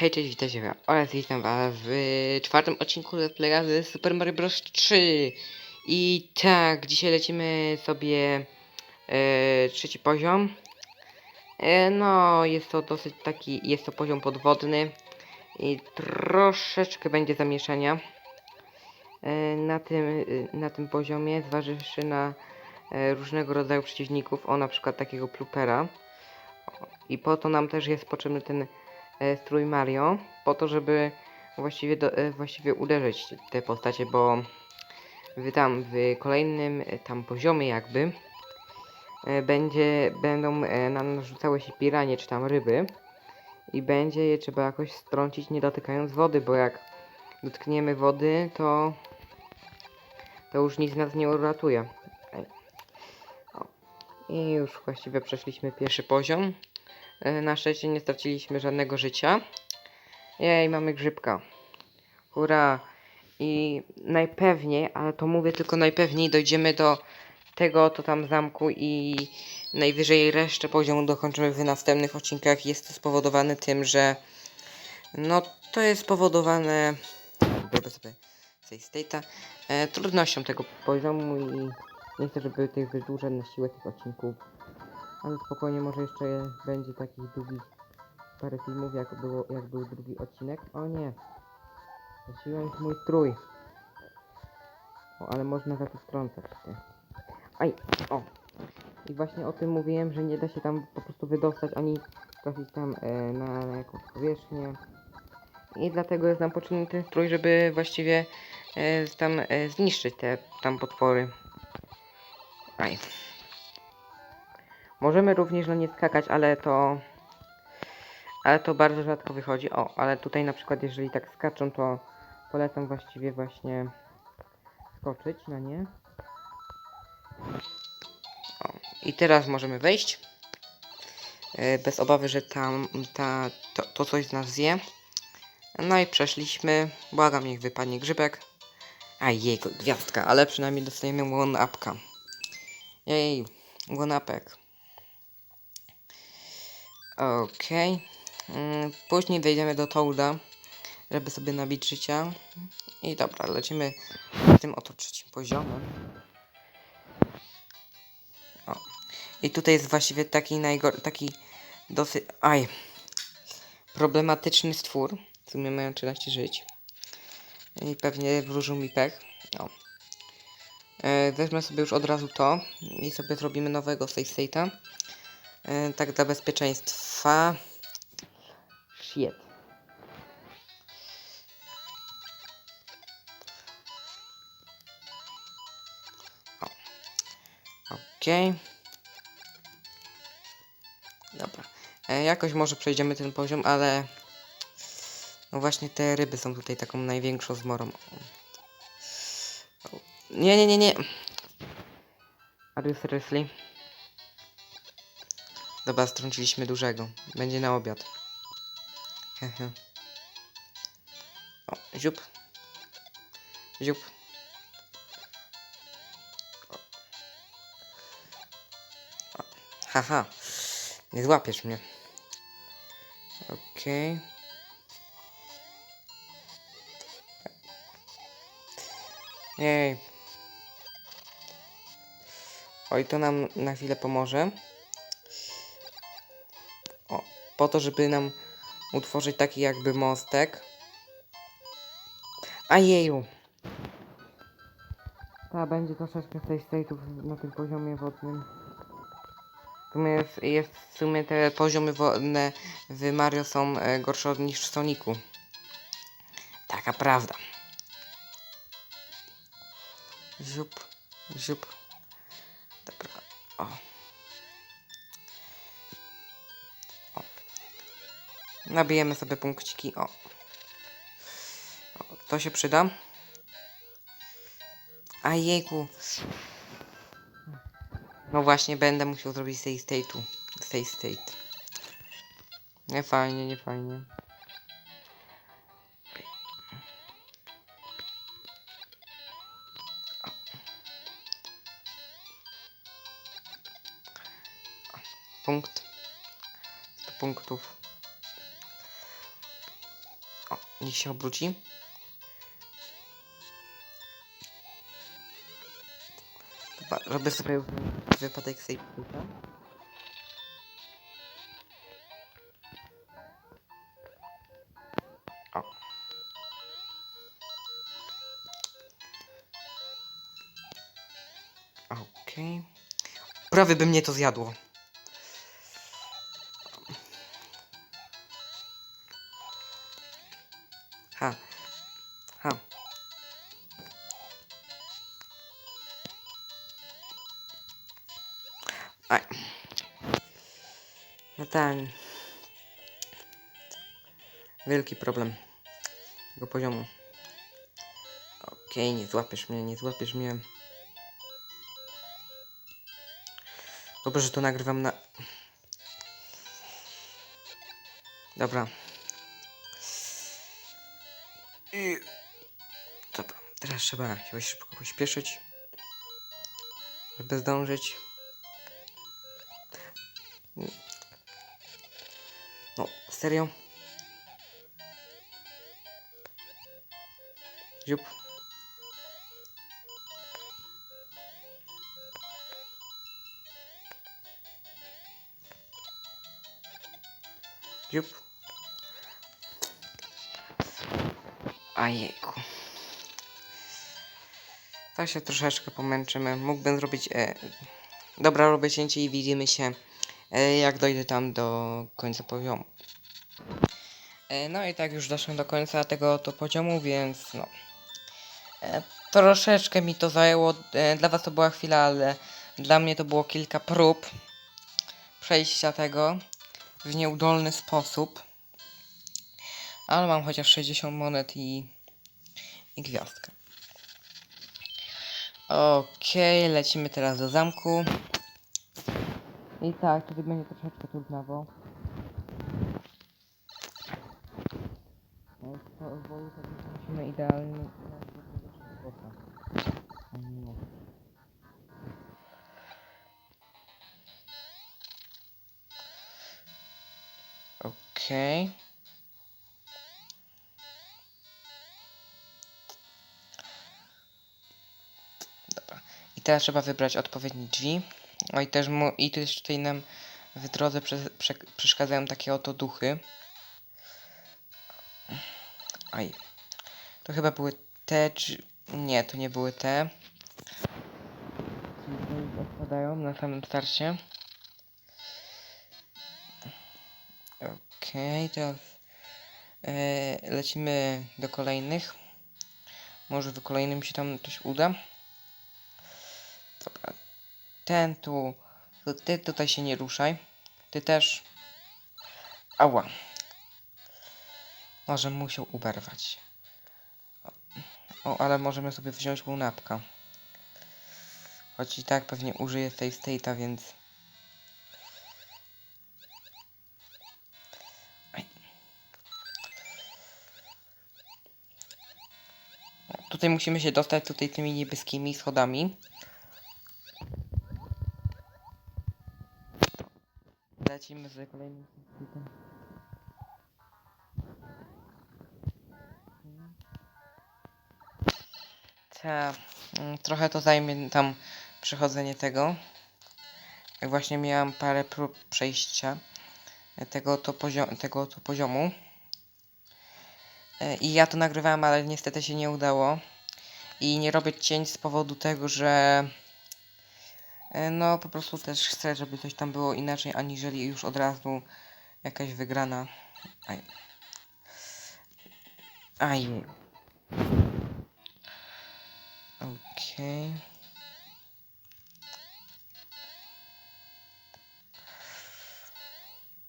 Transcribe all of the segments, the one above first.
Hej, cześć, witajcie was oraz witam was w czwartym odcinku Let's z Super Mario Bros. 3 I tak, dzisiaj lecimy sobie e, trzeci poziom. E, No, jest to dosyć taki, jest to poziom podwodny I troszeczkę będzie zamieszania e, na, tym, na tym poziomie, zważywszy na różnego rodzaju przeciwników, o na przykład takiego plupera. I po to nam też jest potrzebny ten strój Mario, po to, żeby właściwie, do, e, właściwie uderzyć te postacie, bo w tam w kolejnym e, tam poziomie jakby e, będzie, będą e, na nas rzucały się piranie czy tam ryby i będzie je trzeba jakoś strącić nie dotykając wody, bo jak dotkniemy wody, to to już nic nas nie uratuje. I już właściwie przeszliśmy pierwszy poziom. E, Na szczęście nie straciliśmy żadnego życia. Jej, mamy grzybka. Hurra. I najpewniej, ale to mówię tylko najpewniej, dojdziemy do tego oto tam zamku i najwyżej resztę poziomu dokończymy w następnych odcinkach. Jest to spowodowane tym, że no to jest spowodowane robię sobie save state'a e, trudnością tego poziomu i nie chcę, żeby tych wydłużać na siłę tych odcinków. Ale spokojnie, może jeszcze będzie takich długich parę filmów, jak, było, jak był drugi odcinek. O nie! Zasiłem mój strój. O, ale można za to strącać. Aj! O! I właśnie o tym mówiłem, że nie da się tam po prostu wydostać, ani trafić tam e, na jakąś powierzchnię. I dlatego jest nam potrzebny ten strój, żeby właściwie e, tam e, zniszczyć te tam potwory. Aj. Możemy również na nie skakać, ale to... Ale to bardzo rzadko wychodzi. O, ale tutaj na przykład jeżeli tak skaczą, to polecam właściwie właśnie skoczyć na nie. O, I teraz możemy wejść. E, Bez obawy, że tam ta, to, to coś z nas zje. No i przeszliśmy. Błagam, niech wypadnie grzybek. A jego gwiazdka, ale przynajmniej dostajemy one-upka. Jej, one-upek. Okej. Mm, Później wejdziemy do Toada, żeby sobie nabić życia. I dobra, lecimy tym oto trzecim poziomem. O. I tutaj jest właściwie taki taki dosyć... Aj. Problematyczny stwór. W sumie mają 13 żyć. I pewnie wróżył mi pech. O. E, Weźmy sobie już od razu to i sobie zrobimy nowego save state'a. E, tak dla bezpieczeństwa. Shit. Okej. Dobra. E, jakoś może przejdziemy ten poziom, ale... No właśnie te ryby są tutaj taką największą zmorą. Nie, nie, nie, nie. Are you seriously? Dobra, strąciliśmy dużego. Będzie na obiad. Hehe. O, ziup. Ziup. Haha. Nie złapiesz mnie. Okej. Jej. Oj, to nam na chwilę pomoże. O, po to, żeby nam utworzyć taki jakby mostek. A jeju. Ta, będzie troszeczkę state'ów na tym poziomie wodnym. W jest, jest w sumie te poziomy wodne w Mario są e, gorsze niż w Sonicu. Taka prawda. Ziup, ziup. Dobra. O. Nabijemy sobie punkciki, o. o. To się przyda. A jejku. No właśnie, będę musiał zrobić save state'u. Save state. Nie fajnie, nie fajnie. Punkt. 100 punktów. Niech się obróci. Chyba robię sobie wypadek save quita. O. Okej. Prawie by mnie to zjadło. Ha. Ha. Aj. No ten. Wielki problem tego poziomu. Okej, nie złapiesz mnie, nie złapiesz mnie. Dobrze, że to nagrywam na... Dobra. Teraz trzeba się szybko pośpieszyć, żeby zdążyć. No, serio? Ziup. Ziup. Ajejku. To się troszeczkę pomęczymy. Mógłbym zrobić... E... Dobra, robię cięcie i widzimy się, e, jak dojdę tam do końca poziomu. E, no i tak już doszłem do końca tego to poziomu, więc no. E, troszeczkę mi to zajęło. E, dla was to była chwila, ale dla mnie to było kilka prób przejścia tego w nieudolny sposób. Ale mam chociaż 60 monet i, i gwiazdkę. Okej, lecimy teraz do zamku. I tak, tutaj będzie troszeczkę trudnawo. No, powoli tak musimy idealnie... Okej. Dobra. Teraz trzeba wybrać odpowiednie drzwi. O i też, mu, i też tutaj nam w drodze prze, prze, przeszkadzają takie oto duchy. Aj. To chyba były te drzwi. Nie, to nie były te. Odpadają na samym starcie. Okej, teraz e, lecimy do kolejnych. Może do kolejnym się tam coś uda. Dobra. Ten tu. Ty tutaj się nie ruszaj. Ty też. Ała. Może musiał uberwać. O, ale możemy sobie wziąć łunapka. Choć i tak pewnie użyję tej state'a, więc... Aj. O, Tutaj musimy się dostać tutaj tymi niebieskimi schodami. Lecimy z kolejnym state'em. Ta, mm, trochę to zajmie tam przechodzenie tego. Jak właśnie miałam parę prób przejścia tego to, tego to poziomu. E, I ja to nagrywałem, ale niestety się nie udało. I nie robię cięć z powodu tego, że e, no po prostu też chcę, żeby coś tam było inaczej, aniżeli już od razu jakaś wygrana. Aj. Aj. Okej.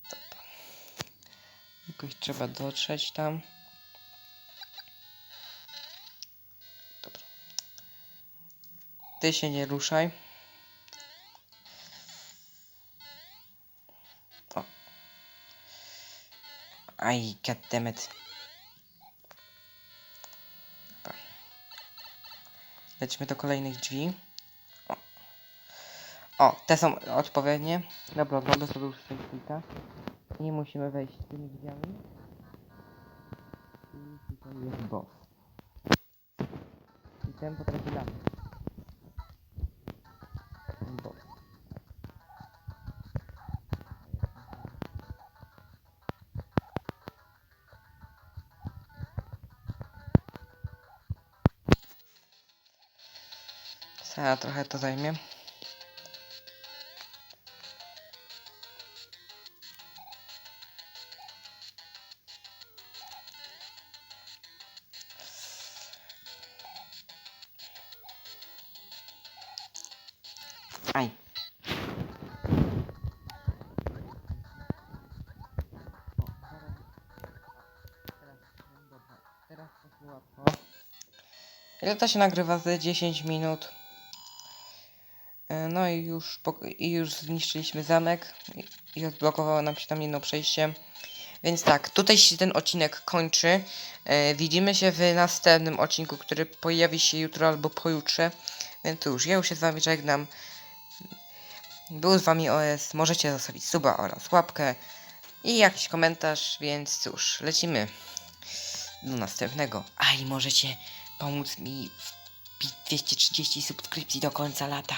Dobra. Jakoś trzeba dotrzeć tam. Dobra. Ty się nie ruszaj. Aj, goddammit. Lecimy do kolejnych drzwi. O, o te są odpowiednie. Dobra, zrobię sobie już kilka. Nie musimy wejść tymi drzwiami. I tutaj jest boss. I ten potrafi latać. Sada trochę to zajmie. Aj. Ile to się nagrywa? Ze 10 minut. No i już, i już zniszczyliśmy zamek i- odblokowało nam się tam jedno przejście. Więc tak, tutaj się ten odcinek kończy. E, widzimy się w następnym odcinku, który pojawi się jutro albo pojutrze. Więc cóż, ja już się z wami żegnam. Był z wami OS. Możecie zostawić suba oraz łapkę i jakiś komentarz, więc cóż, lecimy do następnego. A i możecie pomóc mi wbić 230 subskrypcji do końca lata.